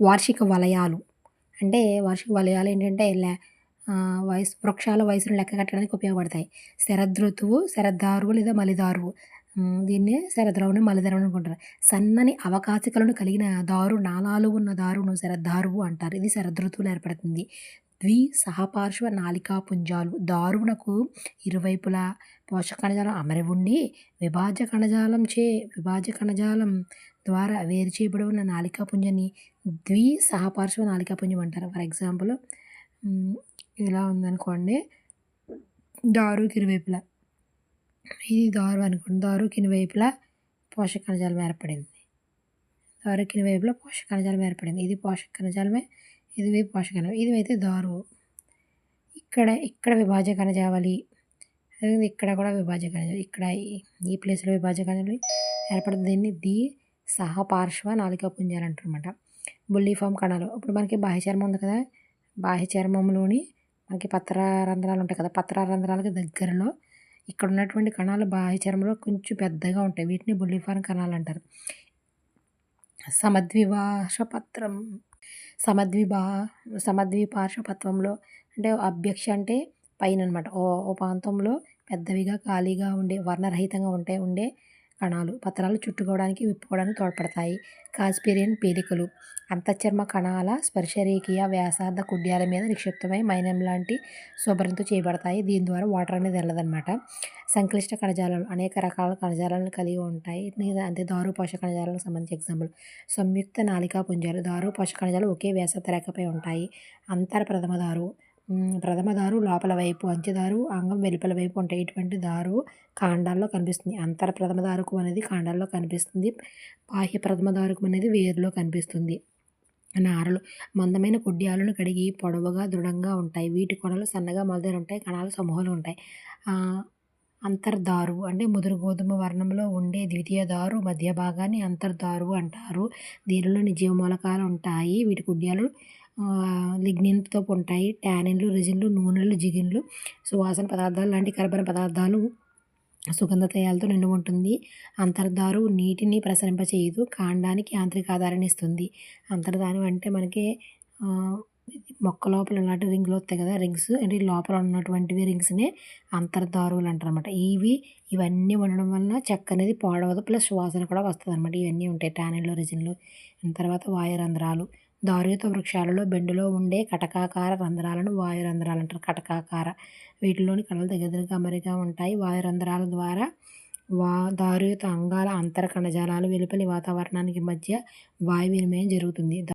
వార్షిక వలయాలు. అంటే వార్షిక వలయాలు ఏంటంటే వయసు వృక్షాల వయసును లెక్క కట్టడానికి ఉపయోగపడతాయి. శరదృతువు శరద్దారువు లేదా మలిదారువు. దీన్ని శరద్రావుని మలిదారువు అనుకుంటారు. సన్నని అవకాశికలను కలిగిన దారు నాళాలు ఉన్న దారును శరద్దారువు అంటారు. ఇది శరదృతువులు ఏర్పడుతుంది. ద్వి సహపార్శ్వ నాలికా పుంజాలు దారువునకు ఇరువైపులా పోషక కణజాలం అమరి ఉండి విభాజ్య కణజాలం చే విభాజ్య కణజాలం ద్వారా వేరు చేయబడి ఉన్న నాలికాపుంజని ద్వి సహపార్శ్వ నాలికాపుంజం అంటారు. ఫర్ ఎగ్జాంపుల్ ఇలా ఉందనుకోండి. దారు కిరువైపులా ఇది దారు అనుకోండి. దారుకి ఇరువైపులా పోషక కణజాలం ఏర్పడింది. దారు కినివైపులా పోషక కణజాలం ఏర్పడింది. ఇది పోషక కణజాలమే ఇది పోషక కణం. ఇది అయితే దారు. ఇక్కడ ఇక్కడ విభాజ కణజావళి. ఇక్కడ కూడా విభాజ కణజాలం ఇక్కడ ఈ ప్లేస్లో విభాజ కణజాలి ఏర్పడుతుంది దీన్ని ది సహపార్శ్వ నాలికా పుంజాలు అంటారన్నమాట. బుల్లిఫామ్ కణాలు. ఇప్పుడు మనకి బాహ్య చర్మం ఉంది కదా బాహ్య చర్మంలోని మనకి పత్ర రంధ్రాలు ఉంటాయి కదా పత్ర రంధ్రాలకి దగ్గరలో ఇక్కడ ఉన్నటువంటి కణాలు బాహ్య చర్మంలో కొంచెం పెద్దగా ఉంటాయి. వీటిని బుల్లిఫామ్ కణాలు అంటారు. సమద్విభాషపత్రం సమద్విభా సమద్విపార్శ్వపత్వంలో అంటే అభ్యక్ష అంటే పైన అనమాట ఓ ఓ ప్రాంతంలో పెద్దవిగా ఖాళీగా ఉండే వర్ణరహితంగా ఉంటే ఉండే కణాలు. పత్రాలు చుట్టుకోవడానికి విప్పుకోవడానికి తోడ్పడతాయి. కాస్పీరియన్ పీలికలు అంతఃచర్మ కణాల స్పర్శరేఖీయ వ్యాసార్థ కుడ్యాల మీద నిక్షిప్తమై మైనం లాంటి శుభ్రంతో చేయబడతాయి. దీని ద్వారా వాటర్ అనేది వెళ్ళదన్నమాట సంక్లిష్ట కణజాలాలు అనేక రకాల కణజాలాలను కలిగి ఉంటాయి. అంటే దారు పోషక కణజాలకు సంబంధించి ఎగ్జాంపుల్. సంయుక్త నాలికా పుంజాలు. దారు పోషక కణజాలు ఒకే వ్యాసార్థ రేఖపై ఉంటాయి. అంతర ప్రథమ దారు. ప్రథమ దారు లోపల వైపు అంచెదారు అంగం వెలుపల వైపు ఉంటాయి. ఇటువంటి దారు కాండాల్లో కనిపిస్తుంది. అంతర ప్రథమ దారుకం అనేది కాండాల్లో కనిపిస్తుంది. బాహ్య ప్రథమ దారుకం అనేది వేరులో కనిపిస్తుంది. నారలు మందమైన కుడ్యాలను కడిగి పొడవుగా దృఢంగా ఉంటాయి. వీటి కొనలు సన్నగా మొదలు ఉంటాయి. కణాలు సమూహాలు ఉంటాయి. అంతర్దారు అంటే ముదురు గోధుమ వర్ణంలో ఉండే ద్వితీయ దారు మధ్య భాగాన్ని అంతర్దారు అంటారు. దీనిలోని జీవ మూలకాలు ఉంటాయి. వీటి కుడ్యాలు లిగ్నిన్తో ఉంటాయి. ట్యానిన్లు రెజిన్లు నూనెలు జిగిన్లు. సువాసన పదార్థాలు లాంటి కర్బన పదార్థాలు సుగంధ తేయాలతో నిండి ఉంటుంది. అంతర్దారు నీటిని ప్రసరింపచేయదు. కాండానికి యాంత్రిక ఆధారాన్ని ఇస్తుంది. అంతర్దానం అంటే మనకి మొక్క లోపల ఇలాంటి రింగులు వస్తాయి కదా రింగ్స్. అంటే లోపల ఉన్నటువంటివి రింగ్స్నే అంతర్ధారువులు అంటారు అనమాట ఇవి ఇవన్నీ ఉండడం వలన చెక్క అనేది పాడవదు. ప్లస్ సువాసన కూడా వస్తుంది అనమాట ఇవన్నీ ఉంటాయి. టానిన్లు రెజిన్లు. తర్వాత వాయురంధ్రాలు. దారుయుత వృక్షాలలో బెండులో ఉండే కటకాకార రంధ్రాలను వాయు రంధ్రాలు అంటారు. కటకాకార. వీటిలోని కణాలు దగ్గర దగ్గరగా అమరిగా ఉంటాయి. వాయు రంధ్రాల ద్వారా వా దారుయుత అంగాల అంతర కణజాలాలు వెలుపలి వాతావరణానికి మధ్య వాయు వినిమయం జరుగుతుంది.